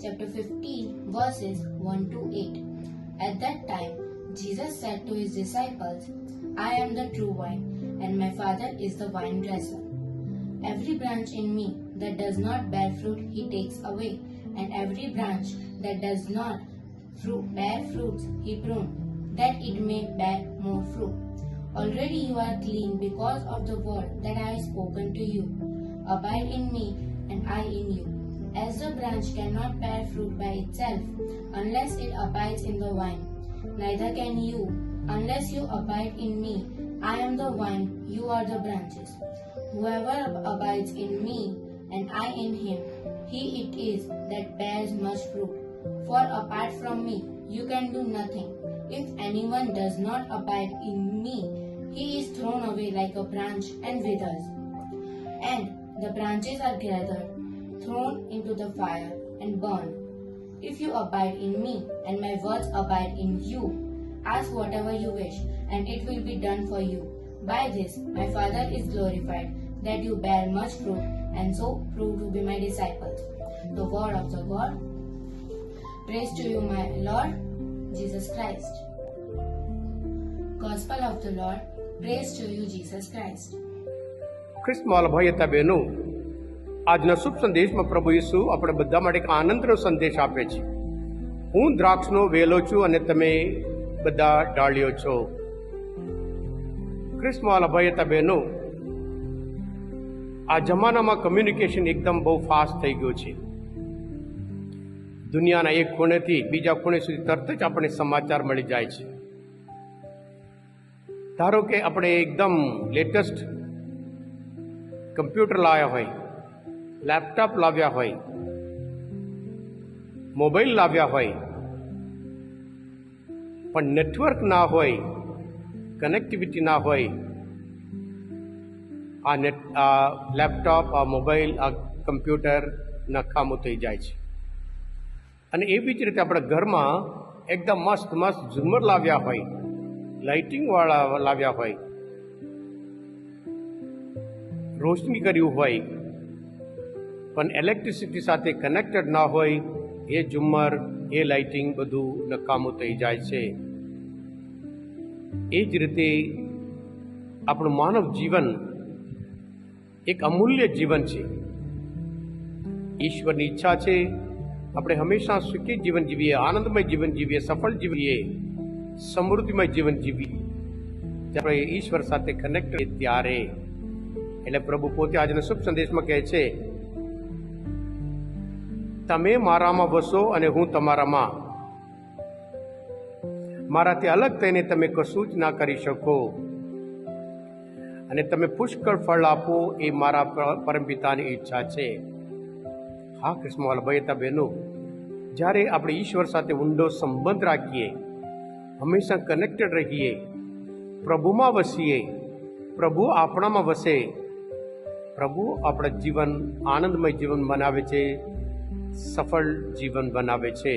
chapter 15, verses 1 to 8. At that time, Jesus said to his disciples, I am the true vine, and my Father is the vine dresser. Every branch in me that does not bear fruit, he takes away, and every branch that does not fruit, bear fruits, he prunes, that it may bear more fruit. Already you are clean because of the word that I have spoken to you. Abide in me, and I in you. As the branch cannot bear fruit by itself unless it abides in the vine, neither can you unless you abide in me. I am the vine, you are the branches. Whoever abides in me and I in him, he it is that bears much fruit. For apart from me, you can do nothing. If anyone does not abide in me, he is thrown away like a branch and withers. And the branches are gathered, thrown into the fire and burned. If you abide in me and my words abide in you, ask whatever you wish and it will be done for you. By this my Father is glorified that you bear much fruit and so prove to be my disciples. The word of the God. Praise to you, my Lord Jesus Christ. Gospel of the Lord. Praise to you, Jesus Christ. Christ, આજના શુભ સંદેશમાં પ્રભુ ઈસુ આપણે બધા માટે એક આનંદનો સંદેશ આપે છે. હું દ્રાક્ષનો વેલો છું અને તમે બધા ડાળીઓ છો. ક્રિસ્મવાલા ભાઈ હતા બહેનો, આ જમાનામાં કમ્યુનિકેશન એકદમ બહુ ફાસ્ટ થઈ ગયું છે. દુનિયાના એક ખૂણેથી બીજા ખૂણે સુધી તરત જ આપણને સમાચાર મળી જાય છે. ધારો કે આપણે એકદમ લેટેસ્ટ કમ્પ્યુટર લાવ્યા હોય લેપટોપ લાવ્યા હોય, મોબાઈલ લાવ્યા હોય, પણ નેટવર્ક ના હોય કનેક્ટિવિટી ના હોય, આ નેટ આ લેપટોપ, આ મોબાઈલ, આ કમ્પ્યુટર નકામું થઈ જાય છે. અને એવી જ રીતે આપણા ઘરમાં એકદમ મસ્ત મસ્ત ઝુમર લાવ્યા હોય લાઇટિંગવાળા લાવ્યા હોય, રોશની કર્યું હોય પણ ઇલેક્ટ્રિસિટી સાથે કનેક્ટેડ ના હોય, એ ઝુમ્મર, એ લાઇટિંગ બધું નકામું થઈ જાય છે. એ જ રીતે આપણું માનવ જીવન એક અમૂલ્ય જીવન છે. ઈશ્વરની ઈચ્છા છે, આપણે હંમેશા સુખી જીવન જીવીએ, આનંદમય જીવન જીવીએ, સફળ જીવીએ, સમૃદ્ધિમય જીવન જીવીએ. ત્યારે ઈશ્વર સાથે કનેક્ટ ત્યારે. એટલે પ્રભુ પોતે આજના શુભ સંદેશમાં કહે છે તમે મારામાં વસો અને હું તમારામાં. મારાથી અલગ થઈને તમે કશું જ ના કરી શકો. અને તમે પુષ્કળ ફળ આપો એ મારા પરમપિતાની ઈચ્છા છે. હા કૃષ્ણવાલ ભાઈ બહેનો જ્યારે આપણે ઈશ્વર સાથે ઊંડો સંબંધ રાખીએ, હંમેશા કનેક્ટેડ રહીએ, પ્રભુમાં વસીએ, પ્રભુ આપણામાં વસે, પ્રભુ આપણા જીવન આનંદમય જીવન બનાવે છે. સફળ જીવન બનાવે છે.